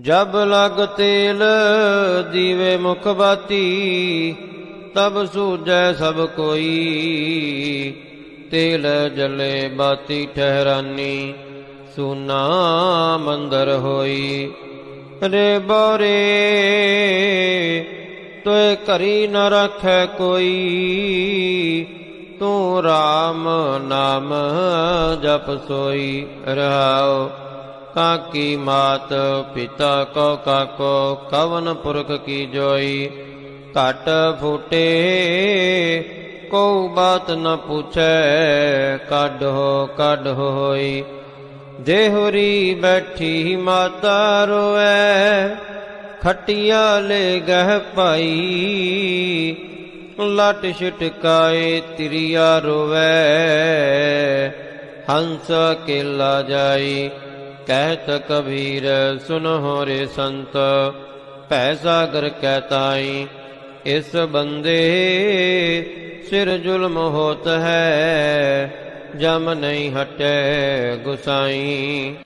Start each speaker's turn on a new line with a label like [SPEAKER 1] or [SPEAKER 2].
[SPEAKER 1] ਜਬ ਲਗ ਤੇਲ ਦੀਵੇ ਮੁਖ ਬਾਤੀ, ਤਬ ਸੂਜੈ ਸਭ ਕੋਈ। ਤੇਲ ਜਲੇ ਬਾਤੀ ਠਹਿਰਾਨੀ, ਸੂਨਾ ਮੰਦਰ ਹੋਈ। ਰੇ ਬੋਰੇ ਤੋਏ ਘਰੀ ਨ ਰੱਖੈ ਕੋਈ। ਤੂੰ RAM ਨਾਮ ਜਪ ਸੋਈ ਰਹਾਉ ਕਾਕੀ ਮਾਤ, ਪਿਤਾ ਕੋ ਕਾਕੋ, ਕਵਨ ਪੁਰਖ ਕੀ ਜੋਈ। ਘਟ ਫੂਟੇ ਕੋ ਬਾਤ ਨ ਪੁੱਛੈ, ਕੱਢ ਹੋ, ਕੱਢ ਹੋਈ। ਦੇਹੁਰੀ ਬੈਠੀ ਮਾਤਾ ਰੋਐ, ਖਟਿਆ ਲੈ ਗਹਿ ਪਾਈ ਲਟ ਛਟਕਾਏ ਤਿਰਿਆ ਰੋਵੈ, ਹੰਸ ਕੇਲਾ ਜਾਈ। ਕਹਿਤ ਕਬੀਰ ਸੁਨਹੁ ਰੇ ਸੰਤ। ਭੈ ਸਾਗਰ ਕਹਿਤਾਈ ਇਸ ਬੰਦੇ ਸਿਰ ਜ਼ੁਲਮ ਹੋਤ ਹੈ, ਜਮ ਨਹੀਂ ਹਟੇ ਗੁਸਾਈ।